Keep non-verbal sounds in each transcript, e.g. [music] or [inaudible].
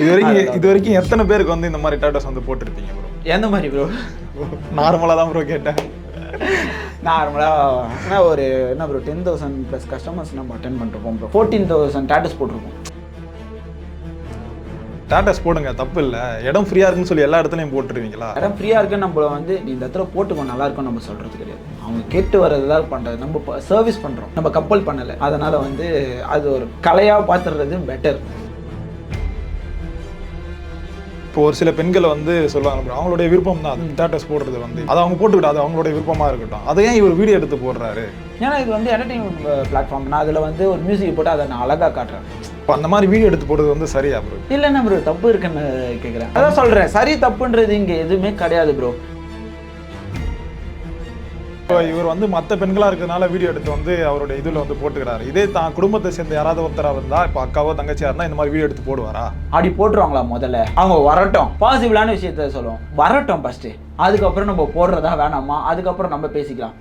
இது வரைக்கும் இது வரைக்கும் எத்தனை பேருக்கு வந்து இந்த மாதிரி டாட்டோஸ் வந்து போட்டிருப்பீங்க ப்ரோ எந்த மாதிரி ப்ரோ நார்மலாக தான் ப்ரோ கேட்டேன். நார்மலாக ஒரு என்ன bro ten thousand plus customers நம்ம அட்டன் பண்ணிருப்போம் ப்ரோ ஃபோர்டீன் தௌசண்ட் டாட்டஸ் போட்டிருக்கோம் டாட்டஸ் போடுங்க தப்பு இல்லை. இடம் ஃப்ரீயாக இருக்குன்னு சொல்லி எல்லா இடத்துலையும் போட்டுருவீங்களா? இடம் ஃப்ரீயாக இருக்குன்னு நம்மள வந்து நீ இந்த இடத்துல போட்டுக்கோ நல்லா இருக்கும் நம்ம சொல்கிறது கிடையாது. அவங்க கேட்டு வர்றது தான் பண்ணுறது நம்ம சர்வீஸ் பண்ணுறோம் நம்ம கப்பல் பண்ணலை. அதனால் வந்து அது ஒரு கலையாக பார்த்துடுறது பெட்டர் இப்போ ஒரு சில பெண்களை வந்து சொல்லுவாங்க அவங்களுடைய விருப்பம் தான் டாட்டஸ் போடுறது வந்து. அதை அவங்க போட்டுக்கிட்டு அது அவங்களுடைய விருப்பமா இருக்கட்டும். அதை ஏன் இவர் வீடியோ எடுத்து போடுறாரு? ஏன்னா இது வந்து என்டர்டெயின்மெண்ட் பிளாட்ஃபார்ம் நான் அதில் வந்து ஒரு மியூசிக் போட்டு அதை நான் அழகாக காட்டுறேன். இப்போ அந்த மாதிரி வீடியோ எடுத்து போடுறது வந்து சரியா ப்ரோ இல்லைன்னா ப்ரோ தப்பு இருக்குன்னு கேட்குறேன் அதான் சொல்கிறேன் சரி தப்புன்றது இங்கே எதுவுமே கிடையாது ப்ரோ இப்போ இவர் வந்து மற்ற பெண்களா இருக்கிறதுனால வீடியோ எடுத்து வந்து அவருடைய இதுல வந்து போட்டுக்கிறாரு. இதே தான் குடும்பத்தை சேர்ந்த யாராவது ஒருத்தரா இருந்தா இப்போ அக்காவோ தங்கச்சியா இருந்தா இந்த மாதிரி வீடியோ எடுத்து போடுவாரா? அப்படி போட்டுருவாங்களா முதல்ல? அவங்க வரட்டும். பாசிபிளான விஷயத்த சொல்லுவோம். வரட்டும் ஃபஸ்ட்டு அதுக்கப்புறம் நம்ம போடுறதா வேணாமா? அதுக்கப்புறம் நம்ம பேசிக்கலாம்.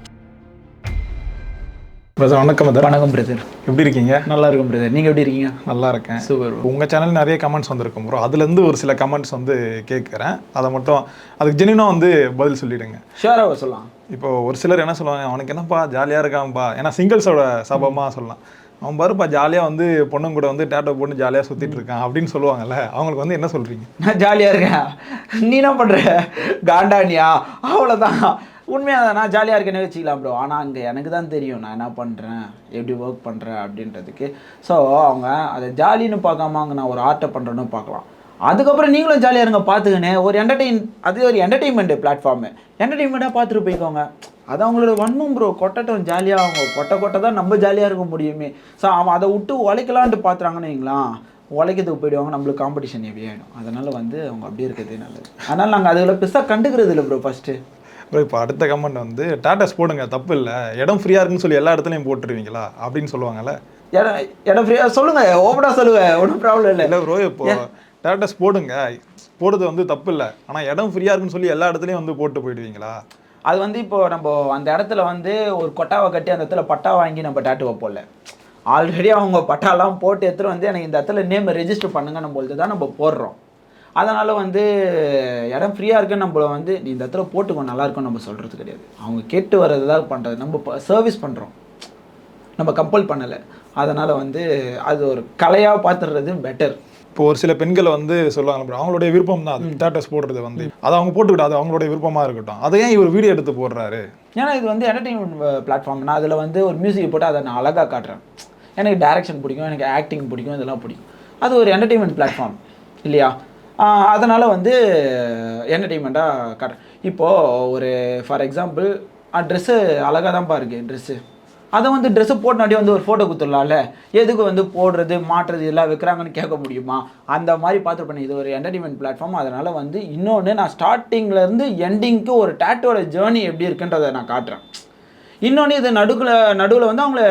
பிரதர் வணக்கம் பிரதர் வணக்கம் பிரதர் எப்படி இருக்கீங்க? நல்லா இருக்கும் பிரதர் நீங்கள் எப்படி இருக்கீங்க? நல்லா இருக்கேன். சூப்பர் உங்க சேனல் நிறைய கமெண்ட்ஸ் வந்திருக்கும் ப்ரோ அதுல இருந்து ஒரு சில கமெண்ட்ஸ் வந்து கேட்குறேன். அதை மட்டும் அதுக்கு ஜெனினா வந்து பதில் சொல்லிடுங்க. ஷுவராக சொல்லலாம். இப்போ ஒரு சிலர் என்ன சொல்லுவாங்க அவனுக்கு என்னப்பா ஜாலியாக இருக்கான்ப்பா. ஏன்னா சிங்கிள்ஸோட சபமாக சொல்லலாம். அவன் பாருப்பா ஜாலியாக வந்து பொண்ணுங்க கூட வந்து டேட்டோ போட்டு ஜாலியாக சுற்றிட்டு இருக்கான் அப்படின்னு சொல்லுவாங்கல்ல அவங்களுக்கு வந்து என்ன சொல்கிறீங்க நான் ஜாலியாக இருக்கேன். நீ என்ன பண்ணுற காண்டானியா அவ்வளோதான் உண்மையாக தான் நான் ஜாலியாக இருக்கேன்னு வச்சுக்கலாம் ப்ரோ ஆனால் அங்கே எனக்கு தான் தெரியும். நான் என்ன பண்ணுறேன் எப்படி ஒர்க் பண்ணுறேன் அப்படின்றதுக்கு. ஸோ அவங்க அதை ஜாலின்னு பார்க்காம அங்கே நான் ஒரு ஆர்ட்டை பண்ணுறேன்னு பார்க்கலாம். அதுக்கப்புறம் நீங்களும் ஜாலியாக இருங்க பார்த்துக்கினே. ஒரு என்டர்டெயின் அது ஒரு என்டர்டெயின்மெண்ட் பிளாட்ஃபார்மு என்டர்டெயின்மெண்ட்டாக பார்த்துட்டு போய்க்கோங்க. அது அவங்களோட வன்மம் ப்ரோ கொட்டட்டும் ஜாலியாக அவங்க. கொட்டை கொட்டை தான் நம்ம ஜாலியாக இருக்க முடியுமே. ஸோ அவன் அதை விட்டு உழைக்கலான்ட்டு பார்த்துறாங்கன்னு வைங்களேன். உழைக்கிறதுக்கு போயிடுவாங்க. நம்மளுக்கு காம்படிஷன் ஹெவி ஆகிடும் அதனால் வந்து அவங்க அப்படியே இருக்கிறதே நல்லது. அதனால் நாங்கள் அதில் பெருசாக கண்டுக்கிறது இல்லை ப்ரோ ஃபஸ்ட்டு ப்ரோ இப்போ அடுத்த கமெண்ட் வந்து டாட்டஸ் போடுங்க தப்பு இல்லை. இடம் ஃப்ரீயாக இருக்குன்னு சொல்லி எல்லா இடத்துலையும் போட்டுருவீங்களா? அப்படின்னு சொல்லுவாங்கல்ல. இடம் இடம் ஃப்ரீயாக சொல்லுங்கள் ஓப்பனாக சொல்லுங்கள் ஒன்றும் ப்ராப்ளம் இல்லை. இல்லை ப்ரோ இப்போ டாட்டஸ் போடுங்க. போடுறது வந்து தப்பு இல்லை. ஆனால் இடம் ஃப்ரீயாக இருக்குன்னு சொல்லி எல்லா இடத்துலையும் வந்து போட்டு போயிடுவீங்களா? அது வந்து இப்போ நம்ம அந்த இடத்துல வந்து ஒரு கொட்டாவை கட்டி அந்த இடத்துல பட்டா வாங்கி நம்ம டாட்டு வைப்போம்ல. ஆல்ரெடி அவங்க பட்டாலாம் போட்டு எடுத்துகிட்டு வந்து எனக்கு இந்த இடத்துல நேம் ரெஜிஸ்டர் பண்ணுங்கன்னு பொழுது தான் நம்ம போடுறோம். அதனால் வந்து இடம் ஃப்ரீயாக இருக்குன்னு நம்மள வந்து நீ இந்த இடத்துல போட்டுக்கோ நல்லா இருக்கும்னு நம்ம சொல்கிறது கிடையாது. அவங்க கேட்டு வர்றது தான் பண்ணுறது நம்ம சர்வீஸ் பண்ணுறோம் நம்ம கம்பல் பண்ணலை. அதனால் வந்து அது ஒரு கலையாக பார்த்துடுறது பெட்டர் இப்போ ஒரு சில பெண்களை வந்து சொல்லுவாங்க அவங்களுடைய விருப்பம் தான் டாட்டஸ் போடுறது வந்து. அதை அவங்க போட்டுக்கிட்டு அது அவங்களுடைய விருப்பமா இருக்கட்டும். அதை ஏன் இவர் வீடியோ எடுத்து போடுறாரு? ஏன்னா இது வந்து என்டர்டெயின்மெண்ட் பிளாட்ஃபார்ம் நான் அதில் வந்து ஒரு மியூசிக் போட்டு அதை நான் அழகாக காட்டுறேன். எனக்கு டைரக்ஷன் பிடிக்கும் எனக்கு ஆக்டிங் பிடிக்கும் இதெல்லாம் பிடிக்கும். அது ஒரு என்டர்டெயின்மெண்ட் பிளாட்ஃபார்ம் இல்லையா? அதனால் வந்து என்டர்டெயின்மெண்ட்டாக காட்டுறேன். இப்போது ஒரு ஃபார் எக்ஸாம்பிள் ட்ரெஸ்ஸு அழகாக தான்ப்பா இருக்குது ட்ரெஸ்ஸு அதை வந்து ட்ரெஸ்ஸு போட்டுனாடி வந்து ஒரு ஃபோட்டோ கொடுத்துடலாம்ல? எதுக்கு வந்து போடுறது மாட்டுறது எல்லாம் வைக்கிறாங்கன்னு கேட்க முடியுமா? அந்த மாதிரி பார்த்துருப்பேன் இது ஒரு என்டர்டைன்மெண்ட் பிளாட்ஃபார்ம் அதனால் வந்து இன்னொன்று நான் ஸ்டார்டிங்லேருந்து எண்டிங்க்கு ஒரு டேட்டோட ஜேர்னி எப்படி இருக்குன்றதை நான் காட்டுறேன். இன்னொன்று இது நடுவில் நடுவில் வந்து அவங்கள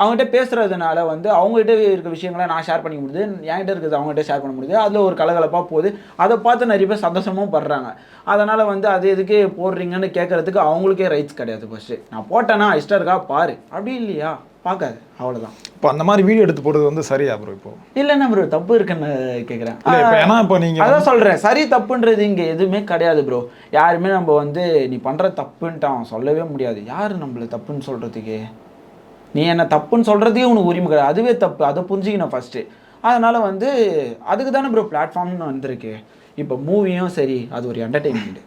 அவங்ககிட்ட பேசுகிறதுனால வந்து அவங்ககிட்ட இருக்க விஷயங்களை நான் ஷேர் பண்ணிக்க முடியுது என்கிட்ட இருக்கிறது அவங்ககிட்ட ஷேர் பண்ண முடியுது. அதில் ஒரு கலகலப்பாக போகுது. அதை பார்த்து நிறைய பேர் சந்தோஷமும் படுறாங்க. அதனால் வந்து அது எதுக்கு போடுறீங்கன்னு கேட்குறதுக்கு அவங்களுக்கே ரைட்ஸ் கிடையாது ஃபஸ்ட்டு நான் போட்டேன்னா இஷ்டம் இருக்கா? பாரு. அப்படி இல்லையா? பார்க்காது. அவ்வளோதான் இப்போ அந்த மாதிரி வீடியோ எடுத்து போடுறது வந்து சரியா ப்ரோ இப்போ? இல்லைன்னா ப்ரோ தப்பு இருக்குன்னு கேட்குறேன் ஏன்னா இப்போ நீங்கள் அதான் சொல்கிறேன் சரி தப்புன்றது இங்கே எதுவுமே கிடையாது ப்ரோ யாருமே நம்ம வந்து நீ பண்ணுற தப்புன்ட்டு அவன் சொல்லவே முடியாது. யார் நம்மள தப்புன்னு சொல்கிறதுக்கு நீ என்ன தப்புன்னு சொல்கிறதே உனக்கு உரிமை கிடையாது அதுவே தப்பு. அதை புரிஞ்சுக்கணும் ஃபஸ்ட்டு அதனால் வந்து அதுக்கு தானே ப்ரோ பிளாட்ஃபார்ம்னு வந்திருக்கு. இப்போ மூவியும் சரி அது ஒரு என்டர்டெயின்மெண்ட்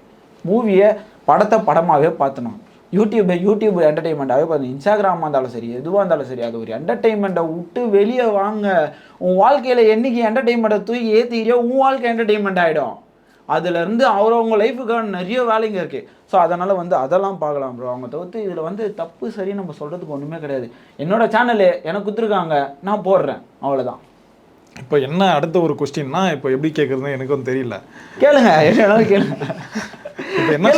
மூவியை படத்தை படமாகவே பார்த்தணும். யூடியூப் யூடியூப் என்டர்டெயின்மெண்ட்டாகவே பார்த்து இன்ஸ்டாகிராமாக இருந்தாலும் சரி எதுவாக இருந்தாலும் சரி அது ஒரு என்டர்டெயின்மெண்ட்டை விட்டு வெளியே வாங்க. உன் வாழ்க்கையில் என்னைக்கு என்டர்டெயின்மெண்ட்டை தூக்கி ஏற்றிக்கிறியோ உன் வாழ்க்கை என்டர்டெயின்மெண்ட் ஆகிடும் அதுலேருந்து அவரவங்க லைஃபுக்கான நிறைய வேலைங்க இருக்குது ஸோ அதனால் வந்து அதெல்லாம் பார்க்கலாம் ப்ரோ அவங்க தவிர்த்து இதில் வந்து தப்பு சரி நம்ம சொல்கிறதுக்கு ஒன்றுமே கிடையாது. என்னோட சேனலு எனக்கு கொடுத்துருக்காங்க. நான் போடுறேன். அவ்வளோதான் இப்போ என்ன அடுத்த ஒரு கொஸ்டின்னா இப்போ எப்படி கேட்குறதுன்னு எனக்கும் தெரியல. கேளுங்க. கேளுங்க இப்போ என்ன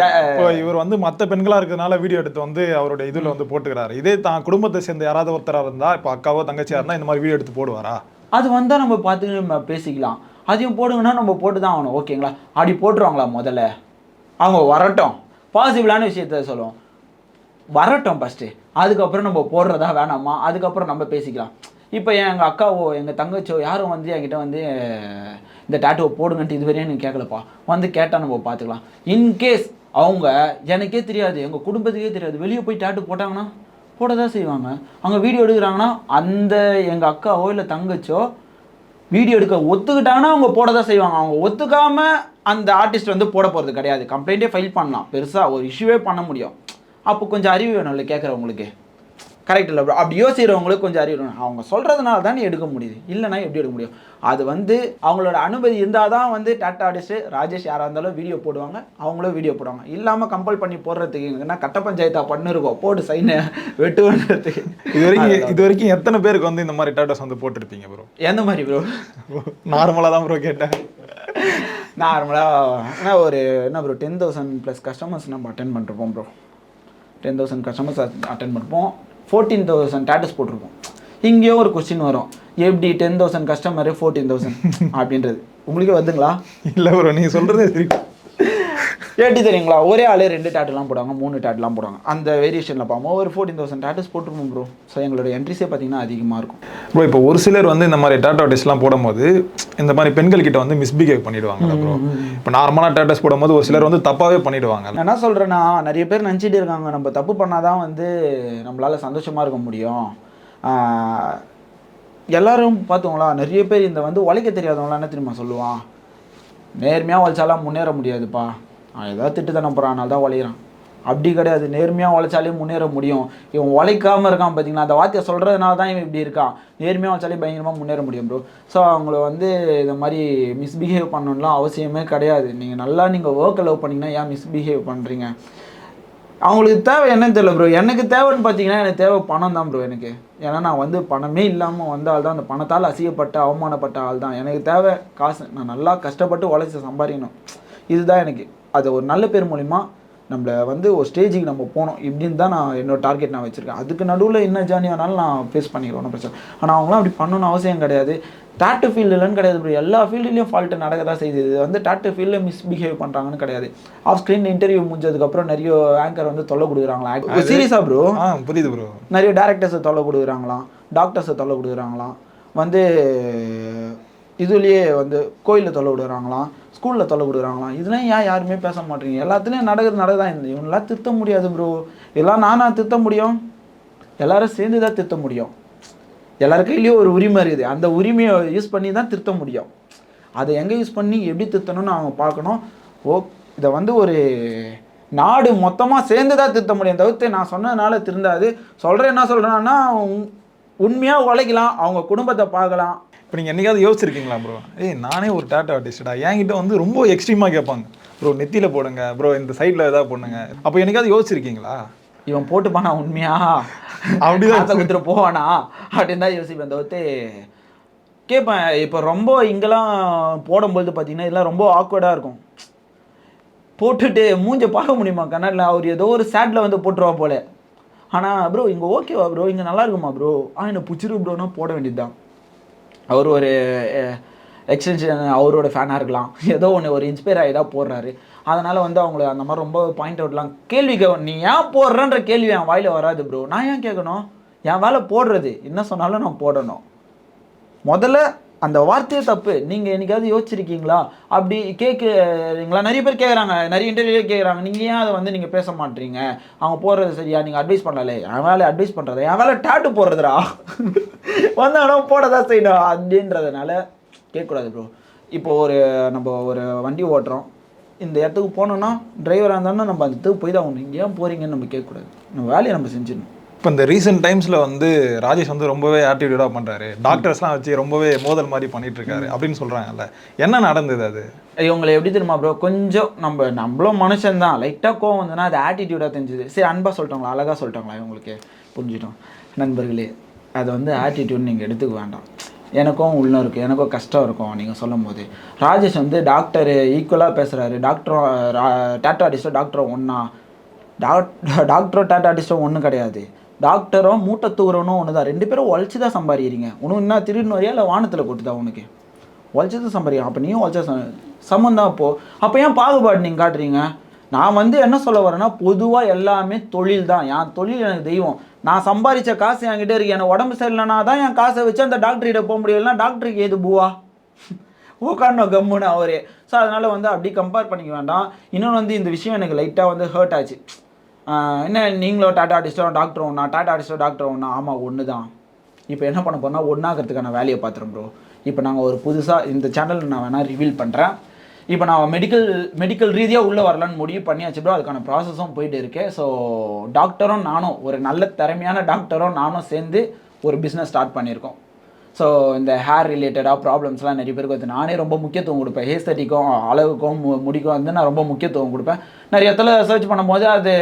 ஜா- இப்போ இவர் வந்து மற்ற பெண்களா இருக்கிறதுனால வீடியோ எடுத்து வந்து அவருடைய இதுல வந்து போட்டுக்கிறாரு. இதே தான் குடும்பத்தை சேர்ந்த யாராவது ஒருத்தரா இருந்தா இப்போ அக்காவோ தங்கச்சியா இருந்தா இந்த மாதிரி வீடியோ எடுத்து போடுவாரா? அது வந்தால் நம்ம பார்த்து நம்ம பேசிக்கலாம். அதையும் போடுங்கன்னா நம்ம போட்டு தான் ஆகணும் ஓகேங்களா? அப்படி போட்டுருவாங்களா முதல்ல? அவங்க வரட்டும். பாசிபிளான விஷயத்த சொல்லுவோம். வரட்டும் ஃபஸ்ட்டு அதுக்கப்புறம் நம்ம போடுறதா வேணாமா? அதுக்கப்புறம் நம்ம பேசிக்கலாம். இப்போ எங்கள் அக்காவோ எங்கள் தங்கச்சோ யாரும் வந்து என்கிட்ட வந்து இந்த டேட்டுவை போடுங்கன்ட்டு இதுவரையும் எனக்கு கேட்கலப்பா. வந்து கேட்டால் நம்ம பார்த்துக்கலாம் இன்கேஸ் அவங்க எனக்கே தெரியாது எங்கள் குடும்பத்துக்கே தெரியாது வெளியே போய் டேட்டு போட்டாங்கன்னா போட தான் செய்வாங்க. அவங்க வீடியோ எடுக்கிறாங்கன்னா அந்த எங்கள் அக்காவோ இல்லை தங்கச்சோ வீடியோ எடுக்க ஒத்துக்கிட்டாங்கன்னா அவங்க போட தான் செய்வாங்க. அவங்க ஒத்துக்காமல் அந்த ஆர்டிஸ்ட் வந்து போட போகிறது கிடையாது. கம்ப்ளைண்ட்டே ஃபைல் பண்ணலாம். பெருசாக ஒரு இஷ்யூவே பண்ண முடியும். அப்போ கொஞ்சம் அறிவு வேணும்ல கேட்குறவங்களுக்கு கரெக்ட் இல்லை bro. அப்படி யோசிக்கிறவங்களுக்கு கொஞ்சம் அறிவு அவங்க சொல்கிறதுனால தானே எடுக்க முடியுது. இல்லைனா எப்படி எடுக்க முடியும்? அது வந்து அவங்களோட அனுமதி இருந்தால் தான் வந்து டாட்டா ஆர்டிஸ்ட்டு ராஜேஷ் யாராக இருந்தாலும் வீடியோ போடுவாங்க. அவங்களும் வீடியோ போடுவாங்க. இல்லாமல் கம்பல் பண்ணி போடுறதுக்கு என்ன கட்ட பஞ்சாயத்தா பண்ணிருக்கோம் போட்டு சைனை வெட்டுவன்றதுக்கு இது வரைக்கும் இது வரைக்கும் எத்தனை பேருக்கு வந்து இந்த மாதிரி டேட்டோஸ் வந்து போட்டிருப்பீங்க ப்ரோ எந்த மாதிரி ப்ரோ நார்மலாக தான் ப்ரோ கேட்டேன். நார்மலாக ஒரு என்ன bro ten thousand plus customers நம்ம அட்டன் பண்ணிருப்போம் bro ten thousand customers attend பண்ணிருப்போம். ஃபோர்டீன் தௌசண்ட் டேட்டஸ் போட்டிருப்போம் இங்கேயோ ஒரு கொஸ்டின் வரும். எப்படி ten thousand customer fourteen thousand அப்படின்றது. உங்களுக்கே வந்துங்களா இல்லை ப்ரோ நீங்கள் சொல்கிறதே எப்படி தெரியுங்களா? ஒரே ஆளே ரெண்டு டேட்டுலாம் போடுவாங்க மூணு டேட்டுலாம் போடுவாங்க. அந்த வேரியேஷனில் பார்ப்போம். ஒரு ஃபோர்டீன் தௌசண்ட் டேட்டஸ் போட்டிருப்போம் ப்ரோ ஸோ எங்களோட என்ட்ரிஸே பார்த்தீங்கன்னா அதிகமாக இருக்கும். ப்ரோ இப்போ ஒரு சிலர் வந்து இந்த மாதிரி டேட்டோ டெஸ்ட்லாம் போடும்போது இந்த மாதிரி பெண்கள் கிட்ட வந்து மிஸ்பிஹேவ் பண்ணிடுவாங்கல்ல ப்ரோ இப்போ நார்மலாக டேட்டஸ் போடும்போது ஒரு சிலர் வந்து தப்பாகவே பண்ணிடுவாங்க. என்ன சொல்கிறேன்னா நிறைய பேர் நினச்சிட்டு இருக்காங்க. நம்ம தப்பு பண்ணாதான் வந்து நம்மளால் சந்தோஷமாக இருக்க முடியும். எல்லாரும் பார்த்தோங்களா நிறைய பேர் இந்த வந்து உழைக்க தெரியாதவங்களாம் என்ன தெரியுமா சொல்லுவான்? நேர்மையாக உழைச்சாலாம் முன்னேற முடியாதுப்பா. அவன் ஏதாவது திட்டு தானே போகிறான் அதனால தான் உழைக்கிறான். அப்படி கிடையாது. நேர்மையாக உழைச்சாலே முன்னேற முடியும். இவன் உழைக்காம இருக்கான் பார்த்தீங்களா அந்த வார்த்தையை சொல்கிறதுனால தான் இவன் இப்படி இருக்கான். நேர்மையாக உழைச்சாலே பயங்கரமாக முன்னேற முடியும் ப்ரோ ஸோ அவங்கள வந்து இந்த மாதிரி மிஸ்பிஹேவ் பண்ணணும்லாம் அவசியமே கிடையாது. நீங்கள் நல்லா நீங்கள் ஒர்க் லவ் பண்ணிங்கன்னா ஏன் மிஸ்பிஹேவ் பண்ணுறீங்க அவங்களுக்கு தேவை என்னன்னு தெரியல ப்ரோ எனக்கு தேவைன்னு பார்த்தீங்கன்னா எனக்கு தேவை பணம் தான் ப்ரோ எனக்கு. ஏன்னா நான் வந்து பணமே இல்லாமல் வந்த ஆள் தான் அந்த பணத்தால் அசியப்பட்ட அவமானப்பட்ட ஆள் தான். எனக்கு தேவை காசு. நான் நல்லா கஷ்டப்பட்டு உழைச்சி சம்பாதிக்கணும். இதுதான் எனக்கு. அது ஒரு நல்ல பேர் மூலிமா நம்மளை வந்து ஒரு ஸ்டேஜுக்கு நம்ம போகணும் இப்படின்னு தான் நான் என்னோட டார்கெட் நான் வச்சுருக்கேன். அதுக்கு நடுவில் என்ன ஜானி வேணாலும் நான் ஃபேஸ் பண்ணிக்கிறேன். ஒன்றும் பிரச்சனை ஆனால் அவங்களாம் அப்படி பண்ணணும்னு அவசியம் கிடையாது. டாட்டு ஃபீல்டுலன்னு கிடையாது ப்ரோ எல்லா ஃபீல்டுலேயும் ஃபால்ட்டு நடக்க தான் செய்யுது. இது வந்து டாட்டு ஃபீல்டில் மிஸ்பிஹேவ் பண்ணுறாங்கன்னு கிடையாது. ஆஃப் ஸ்க்ரீன் இன்டர்வியூ முடிஞ்சதுக்கப்புறம் நிறைய ஆங்கர் வந்து தொல்லை கொடுக்குறாங்களா? சீரியஸாக ப்ரோ புரியுது ப்ரோ நிறைய டேரக்டர்ஸை தொல்லை கொடுக்குறாங்களாம். டாக்டர்ஸை தொல்லை கொடுக்குறாங்களாம். வந்து இதுலேயே வந்து கோயிலில் தொல்லை கொடுக்குறாங்களாம். ஸ்கூலில் தொலை கொடுக்குறாங்களாம். இதெல்லாம் ஏன் யாருமே பேச மாட்டீங்க எல்லாத்துலேயும் நடக்குது நடக்குதான். இந்த இவனெல்லாம் திருத்த முடியாது ப்ரோ இதெல்லாம் நானாக திருத்த முடியும்? எல்லாரும் சேர்ந்து தான் திருத்த முடியும். எல்லார் கையிலயும் ஒரு உரிமை இருக்குது. அந்த உரிமையை யூஸ் பண்ணி தான் திருத்த முடியும். அதை எங்கே யூஸ் பண்ணி எப்படி திருத்தணும்னு அவங்க பார்க்கணும். ஓ இதை வந்து ஒரு நாடு மொத்தமாக சேர்ந்து தான் திருத்த முடியும். தவிர்த்து நான் சொன்னதுனால திருந்தாது. சொல்கிறேன் என்ன சொல்கிறேன்னா உண்மையாக உழைக்கலாம். அவங்க குடும்பத்தை பார்க்கலாம். இப்போ நீங்கள் என்னைக்காவது யோசிச்சிருக்கீங்களா ப்ரோ ஏய் நானே ஒரு டேட்டோ ஆர்டிஸ்டா என்கிட்ட வந்து ரொம்ப எக்ஸ்ட்ரீமாக கேட்பாங்க. ப்ரோ நெத்தியில் போடுங்க. ப்ரோ இந்த சைடில் ஏதாவது போடுங்க. அப்போ என்னைக்காவது யோசிச்சிருக்கீங்களா? இவன் போட்டு பண்ணா உண்மையா? அப்படிதான். கொடுத்துட்டு போவானா? அப்படின்னு தான் யோசிப்பேன். தவிர்த்து கேட்பேன். இப்போ ரொம்ப இங்கெல்லாம் போடும்பொழுது பார்த்தீங்கன்னா இதெல்லாம் ரொம்ப ஆக்வர்டாக இருக்கும். போட்டுட்டு மூஞ்ச பார்க்க முடியுமா? கண்ணாடியில் அவர் ஏதோ ஒரு சேட்டில் வந்து போட்டுருவா போல. ஆனால் ப்ரோ இங்கே ஓகேவா ப்ரோ இங்கே நல்லா இருக்குமா ப்ரோ ஆ என்ன பிடிச்சிரு ப்ரோனா போட வேண்டியது தான் அவர் ஒரு எக்ஸ்டென்ஷன் அவரோட ஃபேனாக இருக்கலாம். ஏதோ ஒன்று ஒரு இன்ஸ்பயர் ஆகி தான் போடுறாரு. அதனால் வந்து அவங்கள அந்த மாதிரி ரொம்ப பாயிண்ட் அவுட்லாம் கேள்வி நீ ஏன் போடுறன்ற கேள்வி என் வாயில் வராது ப்ரோ நான் ஏன் கேட்கணும்? என் வேலை போடுறது. என்ன சொன்னாலும் நான் போடணும். முதல்ல அந்த வார்த்தையே தப்பு. நீங்கள் என்னைக்காவது யோசிச்சிருக்கீங்களா? அப்படி கேட்குறீங்களா நிறைய பேர் கேட்குறாங்க நிறைய இன்டர்வியூ கேட்குறாங்க நீங்கள் ஏன் அதை வந்து நீங்கள் பேச மாட்டீங்க? அவங்க போடுறது சரியா? நீங்கள் அட்வைஸ் பண்ணலே என் வேலை அட்வைஸ் பண்ணுறது என் வேலை டேட்டு போடுறதுடா? வந்தாங்கன்னா போட தான் செய்யணும் அப்படின்றதுனால கேட்கக்கூடாது ப்ரோ இப்போ ஒரு நம்ம ஒரு வண்டி ஓட்டுறோம். இந்த இடத்துக்கு போனோன்னா டிரைவராக இருந்தாலும் நம்ம அந்த இடத்துக்கு போய் தான் ஆகணும் இங்கே ஏன் போகிறீங்கன்னு நம்ம கேட்கக்கூடாது. நம்ம வேலையை நம்ம செஞ்சிடணும். இப்போ இந்த ரீசெண்ட் டைம்ஸில் வந்து ராஜேஷ் வந்து ரொம்பவே ஆட்டிடியூடாக பண்ணுறாரு டாக்டர்ஸ்லாம் வச்சு ரொம்பவே மோதல் மாதிரி பண்ணிட்டு இருக்காரு அப்படின்னு சொல்கிறாங்கல்ல என்ன நடந்தது அது? இவங்களை எப்படி தெரியுமா ப்ரோ கொஞ்சம் நம்ம நம்மளும் மனுஷன் தான். லைட்டாக கோவம் வந்ததுன்னா அது ஆட்டிடியூடாக தெரிஞ்சுது. சரி அன்பாக சொல்லிட்டாங்களா? அழகாக சொல்லிட்டாங்களா? இவங்களுக்கு புரிஞ்சிட்டோம் நண்பர்களே அதை வந்து ஆட்டிடியூட் நீங்கள் எடுத்துக்க வேண்டாம். எனக்கும் உள்ள இருக்குது எனக்கும் கஷ்டம் இருக்கும் நீங்கள் சொல்லும் போது ராஜேஷ் வந்து டாக்டர் ஈக்குவலாக பேசுகிறாரு டாக்டரும் டாட்டா ஆர்டிஸ்டோ டாக்டரும் ஒன்றா டாக்டரோ டாட்டா ஆர்டிஸ்டோ ஒன்றும் கிடையாது. டாக்டரும் மூட்டை தூரணும் ஒன்று தான் ரெண்டு பேரும் உழைச்சி தான் சம்பாதிக்கிறீங்க. உனக்கு என்ன திருடுன்னு வரையா இல்லை வானத்தில் கொட்டுதா உனக்கு? உழைச்சி தான் சம்பாதிக்கும் அப்போ நீயும் உழைச்ச சம்மந்தம் அப்போ. அப்போ ஏன் பாகுபாடு நீங்கள் காட்டுறீங்க? நான் வந்து என்ன சொல்ல வரேன்னா பொதுவாக எல்லாமே தொழில் தான் என் தொழில் எனக்கு தெய்வம். நான் சம்பாதிச்ச காசு என்கிட்ட இருக்கு. எனக்கு உடம்பு சரியில்லைனா தான் என் காசை வச்சு அந்த டாக்டர்கிட்ட போக முடியலன்னா டாக்டருக்கு ஏது பூவா? உட்காண்டோம் கம்முன்னு அவரே. ஸோ அதனால் வந்து அப்படி கம்பேர் பண்ணிக்க வேண்டாம். இன்னொன்று வந்து இந்த விஷயம் எனக்கு லைட்டாக வந்து ஹர்ட் ஆச்சு. என்ன நீங்களோ டாட்டா ஆர்டிஸ்டோ டாக்டர் ஒன்றா டாட்டா ஆர்டிஸ்டோ டாக்டர் ஒன்றா ஆமாம் ஒன்று தான் இப்போ என்ன பண்ண போறோம்னா ஒன்றாகிறதுக்கான வேலையை பார்த்துறோம் ப்ரோ இப்போ நாங்கள் ஒரு புதுசாக இந்த சேனலில் நான் வேணால் ரிவீல் பண்ணுறேன் இப்போ நான் மெடிக்கல் மெடிக்கல் ரீதியாக உள்ளே வரலான்னு முடிவு பண்ணியாச்சு ப்ரோ அதுக்கான ப்ராசஸும் போயிட்டு இருக்கேன் ஸோ டாக்டரும் நானும் ஒரு நல்ல திறமையான டாக்டரும் நானும் சேர்ந்து ஒரு பிஸ்னஸ் ஸ்டார்ட் பண்ணியிருக்கோம். ஸோ இந்த ஹேர் ரிலேட்டடாக ப்ராப்ளம்ஸ்லாம் நிறைய பேருக்கு வந்து நானே ரொம்ப முக்கியத்துவம் கொடுப்பேன். ஹேஸ்தட்டிக்கும் அளவுக்கும் மு- முடிக்கும் வந்து நான் ரொம்ப முக்கியத்துவம் கொடுப்பேன். நிறைய இடத்துல சர்ச் பண்ணும்போது அது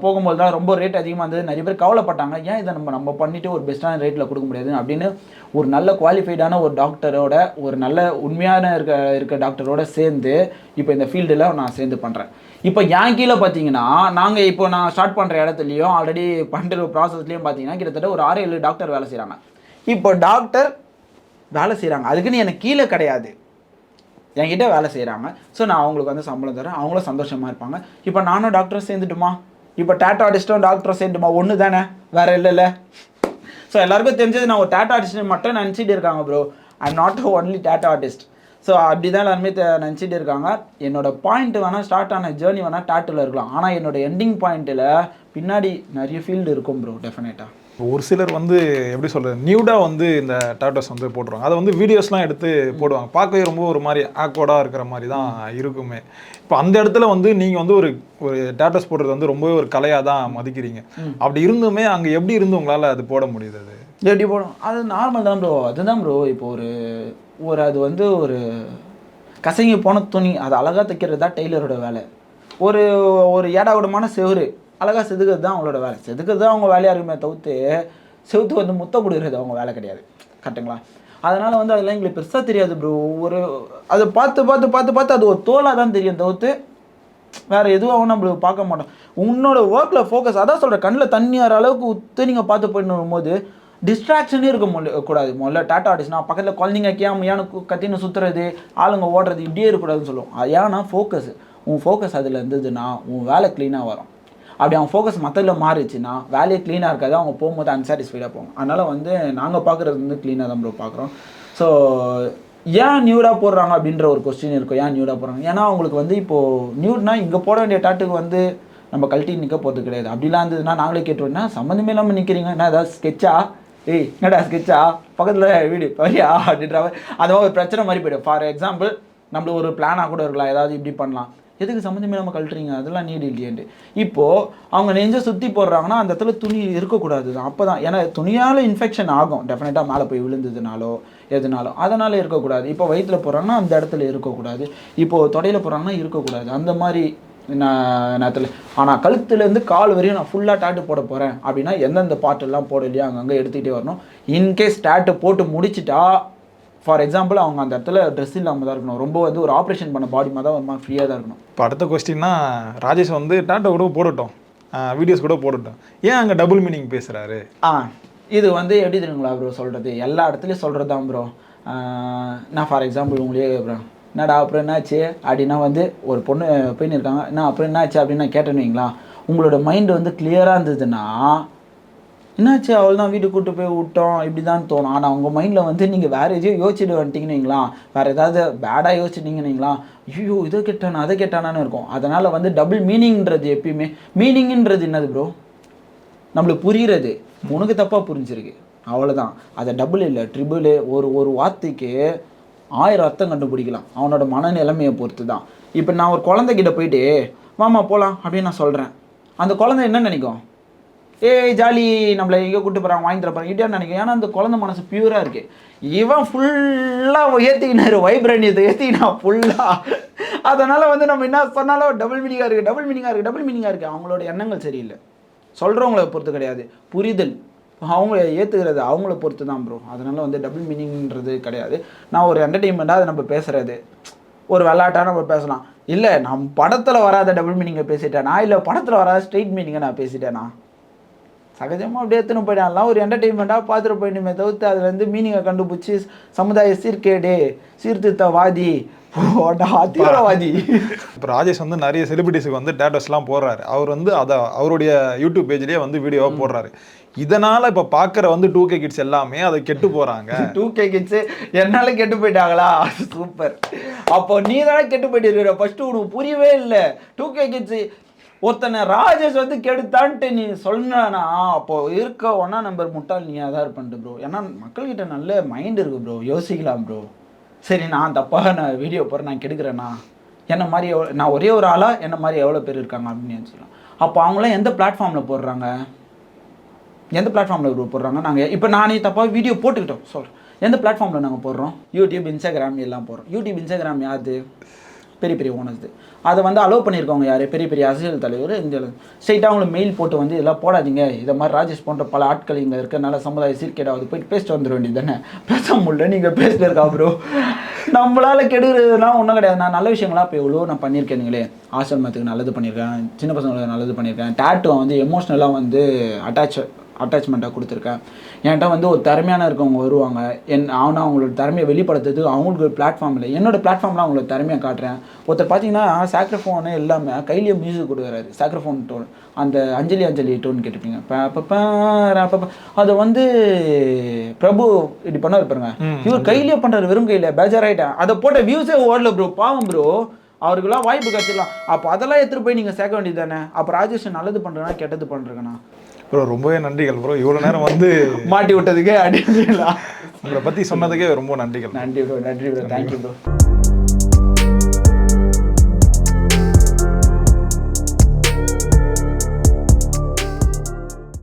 போகும்போது தான் ரொம்ப ரேட் அதிகமாக இருந்தது. நிறைய பேர் கவலைப்பட்டாங்க. ஏன் இதை நம்ம நம்ம பண்ணிவிட்டு ஒரு பெஸ்ட்டான ரேட்டில் கொடுக்க முடியாது? அப்படின்னு ஒரு நல்ல குவாலிஃபைடான ஒரு டாக்டரோட ஒரு நல்ல உண்மையான இருக்க இருக்க டாக்டரோட சேர்ந்து இப்போ இந்த ஃபீல்டில் நான் சேர்ந்து பண்ணுறேன் இப்போ என் கீழே பார்த்தீங்கன்னா நாங்கள் இப்போ நான் ஸ்டார்ட் பண்ணுற இடத்துலையும் ஆல்ரெடி பண்ணுற ப்ராசஸ்லேயும் பார்த்தீங்கன்னா கிட்டத்தட்ட ஒரு ஆறு ஏழு டாக்டர் வேலை செய்கிறாங்க இப்போ டாக்டர் வேலை செய்கிறாங்க அதுக்குன்னு எனக்கு கீழே கிடையாது. என்கிட்ட வேலை செய்கிறாங்க ஸோ நான் அவங்களுக்கு வந்து சம்பளம் தரேன் அவங்களும் சந்தோஷமாக இருப்பாங்க. இப்போ நானும் டாக்டரும் சேர்ந்துட்டுமா? இப்போ டேட்டா ஆர்டிஸ்ட்டும் டாக்டரும் சேர்ந்துட்டுமா? ஒன்று தானே. வேறு இல்லைல்ல ஸோ எல்லாருக்கும் தெரிஞ்சது நான் ஒரு டேட்டா ஆர்டிஸ்ட் மட்டும் நினச்சிட்டு இருக்காங்க bro I'm not only tattoo artist so அப்படி தான் எல்லாருமே நினச்சிட்டு இருக்காங்க. என்னோட பாயிண்ட் வேணால் ஸ்டார்ட் ஆன ஜேர்னி வேணால் டாட்டில் இருக்கலாம். ஆனால் என்னோட எண்டிங் பாயிண்ட்டில் பின்னாடி நிறைய ஃபீல்டு இருக்கும் ப்ரோ டெஃபினட்டாக ஒரு சிலர் வந்து எப்படி சொல்றது நியூடாக வந்து இந்த டாட்டோஸ் வந்து போட்டுருவாங்க. அதை வந்து வீடியோஸ்லாம் எடுத்து போடுவாங்க. பார்க்கவே ரொம்ப ஒரு மாதிரி ஆக்வர்டாக இருக்கிற மாதிரி தான் இருக்குமே. இப்போ அந்த இடத்துல வந்து நீங்கள் வந்து ஒரு ஒரு டாட்டோஸ் போடுறது வந்து ரொம்பவே ஒரு கலையாக தான் மதிக்கிறீங்க. அப்படி இருந்துமே அங்கே எப்படி இருந்து உங்களால் அது போட முடியுது அது? எப்படி போடும் அது நார்மல் தான் ப்ரோ அதுதான் ப்ரோ இப்போ ஒரு ஒரு அது வந்து ஒரு கசங்கி போன துணி அது அழகாக தைக்கிறது தான் டெய்லரோட வேலை. ஒரு ஒரு ஏடாவிடமான செவுரு. அழகாக செதுக்கிறது தான் அவங்களோட வேலை. செதுக்கிறது தான் அவங்க வேலையாக இருக்குமே தவிர்த்து செவுத்து வந்து முத்த கொடுக்குறது அவங்க வேலை கிடையாது. கரெக்ட்டுங்களா அதனால் வந்து அதெல்லாம் எங்களுக்கு பெருசாக தெரியாது ப்ரோ ஒரு அதை பார்த்து பார்த்து பார்த்து பார்த்து அது ஒரு தோலாக தான் தெரியும் தவிர்த்து வேற எதுவாகவும் நம்மளுக்கு பார்க்க மாட்டோம். உன்னோட ஒர்க்கில் ஃபோக்கஸ் அதான் சொல்கிறேன் கண்ணில் தண்ணி வர அளவுக்கு உத்து நீங்கள் பார்த்து போயிட்டு வரும்போது டிஸ்ட்ராக்ஷனே இருக்க முடிய கூடாது. முதல்ல டாட்டா ஆடிஸ்னா பக்கத்தில் குழந்தைங்க கேம் ஏன்னு கத்தின்னு சுற்றுறது ஆளுங்க ஓடுறது இப்படியே இருக்கக்கூடாதுன்னு சொல்லுவோம். அது ஏன்னா ஃபோக்கஸ் உன் ஃபோக்கஸ் அதில் இருந்ததுன்னா உன் வேலை க்ளீனாக வரும். அப்படி அவங்க ஃபோக்கஸ் மற்றதில் மாறிச்சுன்னா வேலையே க்ளீனாக இருக்காது அவங்க போகும்போது அன்சாட்டிஸ்ஃபைடாக போகும் அதனால் வந்து நாங்கள் பார்க்குறது வந்து க்ளீனாக தான் ப்ரோ பார்க்குறோம் ஸோ ஏன் நியூடாக போடுறாங்க அப்படின்ற ஒரு கொஸ்டின் இருக்கும். ஏன் நியூடாக போடுறாங்க? ஏன்னா அவங்களுக்கு வந்து இப்போது நியூட்னா இங்கே போட வேண்டிய டாட்டுக்கு வந்து நம்ம கழட்டி நிற்க போகிறது கிடையாது. அப்படிலாம் இருந்ததுன்னா நாங்களே கேட்டுருவோம்னா சம்மந்தமே இல்லாமல் நிற்கிறீங்க என்ன ஏதாவது ஸ்கெட்சா ஏய் என்னடா ஸ்கெட்சா பக்கத்தில் வீடு வரியா? அப்படின்ற மாதிரி. ஒரு பிரச்சனை மாதிரி போய்டும். ஃபார் எக்ஸாம்பிள் நம்மளுக்கு ஒரு பிளானாக கூட இருக்கலாம். ஏதாவது இப்படி பண்ணலாம். எதுக்கு சம்மந்தமே நம்ம கழட்டுறீங்க? அதெல்லாம் நீடு இல்லையேன்ட்டு இப்போது அவங்க நெஞ்சை சுற்றி போடுறாங்கன்னா அந்த இடத்துல துணி இருக்கக்கூடாது தான் அப்போ தான் ஏன்னா துணியால் இன்ஃபெக்ஷன் ஆகும். டெஃபினட்டாக மேலே போய் விழுந்ததுனாலோ எதுனாலும் அதனால் இருக்கக்கூடாது. இப்போ வயிற்றில் போகிறாங்கன்னா அந்த இடத்துல இருக்கக்கூடாது. இப்போது தொடையில் போகிறாங்கன்னா இருக்கக்கூடாது. அந்த மாதிரி நான் நேரத்தில். ஆனால் கழுத்துலேருந்து கால் வரையும் நான் ஃபுல்லாக டாட்டு போட போகிறேன் அப்படின்னா எந்தெந்த பாட்டெல்லாம் போடலையோ அங்கங்கே எடுத்துக்கிட்டே வரணும். இன்கேஸ் டாட்டு போட்டு முடிச்சிட்டா ஃபார் எக்ஸாம்பிள் அவங்க அந்த இடத்துல ட்ரெஸ் இல்லாமல் தான் இருக்கணும். ரொம்ப வந்து ஒரு ஆப்ரேஷன் பண்ண பாடி மாதிரி தான் ஒரு மாதிரி ஃப்ரீயாக தான் இருக்கணும். இப்போ அடுத்த கொஸ்டின்னா ராஜேஷ் வந்து டாட்டா கூட போடட்டும். வீடியோஸ் கூட போடட்டும். ஏன் அங்கே டபுள் மீனிங் பேசுகிறாரு ஆ இது வந்து எப்படி தெரியுங்களா ப்ரோ சொல்கிறது எல்லா இடத்துலையும் சொல்கிறது தான் ப்ரோ நான் ஃபார் எக்ஸாம்பிள் உங்களே ப்ரோ என்னடா அப்புறம் என்னாச்சு? அப்படின்னா வந்து ஒரு பொண்ணு போயின்னு இருக்காங்க. என்ன அப்புறம் என்னாச்சு? அப்படின்னு நான் கேட்டேன்னு வைங்களா உங்களோட மைண்டு வந்து கிளியராக இருந்ததுன்னா என்னாச்சு? அவள் தான் வீட்டுக்கு கூட்டு போய் விட்டோம். இப்படி தான் தோணும் ஆனால் உங்கள் மைண்டில் வந்து நீங்கள் வேறு எதையோ யோசிச்சுட்டு வந்துட்டீங்கன்னீங்களா? வேறு ஏதாவது பேடாக யோசிச்சிட்டிங்கன்னீங்களா? ஐயோ இதை கெட்டானா அதை கெட்டானான்னு இருக்கும். அதனால் வந்து டபுள் மீனிங்ன்றது எப்பயுமே. மீனிங்ன்றது என்னது ப்ரோ நம்மளுக்கு புரிகிறது உனக்கு தப்பாக புரிஞ்சிருக்கு. அவ்வளோதான் அதை டபுள் இல்லை ட்ரிபிள் ஒரு ஒரு வார்த்தைக்கு ஆயிரம் அர்த்தம் கண்டுபிடிக்கலாம். அவனோட மனநிலைமையை பொறுத்து தான் இப்போ நான் ஒரு குழந்தைகிட்ட போயிட்டு மாமா போகலாம் அப்படின்னு நான் சொல்கிறேன் அந்த குழந்தை என்ன நினைக்கும்? ஏய் ஜாலி நம்மளை எங்கே கூட்டு போகிறாங்க வாங்கி தர போகிறாங்க இப்படியா நினைக்கும் ஏன்னா அந்த குழந்தை மனசு பியூராக இருக்குது இவன் ஃபுல்லாக ஏற்றிக்கினாரு வைப்ரேனியத்தை ஏற்றிக்கினா ஃபுல்லாக அதனால் வந்து நம்ம என்ன சொன்னாலும் டபுள் மீனிங்காக இருக்குது டபுள் மீனிங்காக இருக்குது டபுள் மீனிங்காக இருக்குது அவங்களோட எண்ணங்கள் சரியில்லை. சொல்கிறவங்கள பொறுத்து கிடையாது. புரிதல். அவங்க ஏற்றுக்கிறது அவங்கள பொறுத்து தான் ப்ரோ அதனால் வந்து டபுள் மீனிங்ன்றது கிடையாது. நான் ஒரு என்டர்டெயின்மெண்ட்டாக அதை நம்ம பேசுகிறது ஒரு விளாட்டாக நம்ம பேசலாம். இல்லை நம் படத்தில் வராத டபுள் மீனிங்கை பேசிட்டேனா? இல்லை படத்தில் வராத ஸ்ட்ரெயிட் மீனிங்கை நான் பேசிட்டேனா? சகஜமாக அப்படியே எடுத்துன்னு போயிடாலாம் ஒரு என்டர்டெயின்மெண்ட்டாக பார்த்துட்டு போயிட்டுமே தவிர்த்து அதில் வந்து மீனிங்கை கண்டுபிடிச்சி சமுதாய சீர்கேடு சீர்திருத்தவாதி தீவிரவாதி. இப்போ ராஜேஷ் வந்து நிறைய செலிபிரிட்டிஸுக்கு வந்து டேட்டஸ்லாம் போடுறாரு. அவர் வந்து அதை அவருடைய யூடியூப் பேஜ்லேயே வந்து வீடியோவாக போடுறாரு. இதனால இப்போ பார்க்குற வந்து டூ கே கிட்ஸ் எல்லாமே அதை கெட்டு போகிறாங்க டூ கே கிட்ஸ் என்னால கெட்டு போயிட்டாங்களா? [laughs] சூப்பர். அப்போ நீ தானே கெட்டு போயிட்டு ஃபர்ஸ்ட் உனக்கு புரியவே இல்லை. டூ கே கிட்ஸ் ஒருத்தனை ராஜேஷ் வந்து கெடுத்தான்ட்டு நீ சொன்னா அப்போ இருக்க ஒன்றா நம்பர் முட்டாள் நீ தான் இருப்பேன் ப்ரோ ஏன்னா மக்கள்கிட்ட நல்ல மைண்ட் இருக்கு ப்ரோ யோசிக்கலாம் ப்ரோ சரி நான் தப்பாக நான் வீடியோ போடுறேன் நான் கெடுக்கிறேன்னா என்ன மாதிரி எவ்வளோ நான் ஒரே ஒரு ஆளாக என்ன மாதிரி எவ்வளோ பேர் இருக்காங்க? அப்படின்னு நினச்சிக்கலாம் அப்போ அவங்களாம் எந்த பிளாட்ஃபார்மில் போடுறாங்க? எந்த பிளாட்ஃபார்மில் ப்ரோ போடுறாங்க? நாங்கள் இப்போ நானே தப்பாக வீடியோ போட்டுக்கிட்டோம். சொல்கிறேன் எந்த பிளாட்ஃபார்மில் நாங்கள் போடுறோம்? யூடியூப் இன்ஸ்டாகிராம் எல்லாம் போடுறோம். யூடியூப் இன்ஸ்டாகிராம் யாரு? பெரிய பெரிய ஓனர்ஸ் அதை வந்து அலோவ் பண்ணியிருக்கவங்க யார்? பெரிய பெரிய அரசியல் தலைவர் இந்த ஸ்ட்ரைட்டாக அவங்களுக்கு மெயில் போட்டு வந்து இதெல்லாம் போடாதீங்க. இதை மாதிரி ராஜேஷ் போன்ற பல ஆட்கள் இங்கே இருக்கிறனால சமுதாய சீர்கேடாவது போயிட்டு பேசிட்டு வந்துட வேண்டியது தானே? பேச முடியல நீங்கள் பேசிட்டு இருக்கா ப்ரோ நம்மளால் கெடுக்கிறதுலாம் ஒன்றும் கிடையாது. நான் நல்ல விஷயங்களாக இப்போ எவ்வளோ நான் பண்ணியிருக்கேனுங்களே ஆசிரமத்துக்கு நல்லது பண்ணியிருக்கேன் சின்ன பசங்களுக்கு நல்லது பண்ணியிருக்கேன். டேட்டுவை வந்து எமோஷ்னலாக வந்து அட்டாச் அட்டாச்மெண்ட்டாக கொடுத்துருக்கேன். என்கிட்ட வந்து ஒரு திறமையான இருக்கவங்க வருவாங்க. என் அவனை அவங்களோட திறமையை வெளிப்படுத்துறதுக்கு அவங்களுக்கு ஒரு பிளாட்ஃபார்ம் இல்லை. என்னோட பிளாட்ஃபார்மில் அவங்களோட திறமையை காட்டுறேன். ஒருத்தர் பார்த்தீங்கன்னா சாக்ரஃபோனு எல்லாமே கையிலேயே மியூசிக் கொடுக்குறாரு. சாக்ரஃபோன் டோன் அந்த அஞ்சலி அஞ்சலி டோன் ப- அதை வந்து பிரபு இப்படி பண்ணாரு பாருங்க. இவர் கையிலேயே பண்ணுறாரு வெறும் கையில். பேஜாராயிட்டேன் அதை போட்ட வியூஸே ஓடல ப்ரோ பாவம் ப்ரோ அவருக்கெல்லாம் வாய்ப்பு கிடைச்சிடலாம். அப்போ அதெல்லாம் எடுத்துகிட்டு போய் நீங்கள் சேர்க்க வேண்டியது தானே? அப்போ ராஜேஷ் நல்லது பண்ணுறேன்னா கெட்டது பண்ணுறேங்கண்ணா ப்ரோ ரொம்பவே நன்றிகள் ப்ரோ இவ்வளோ நேரம் வந்து மாட்டி விட்டதுக்கு அடிக்கலாம் உங்களை பற்றி சொன்னதுக்கே ரொம்ப நன்றிகள் நன்றி ப்ரோ நன்றி ப்ரோ தேங்க்யூ ப்ரோ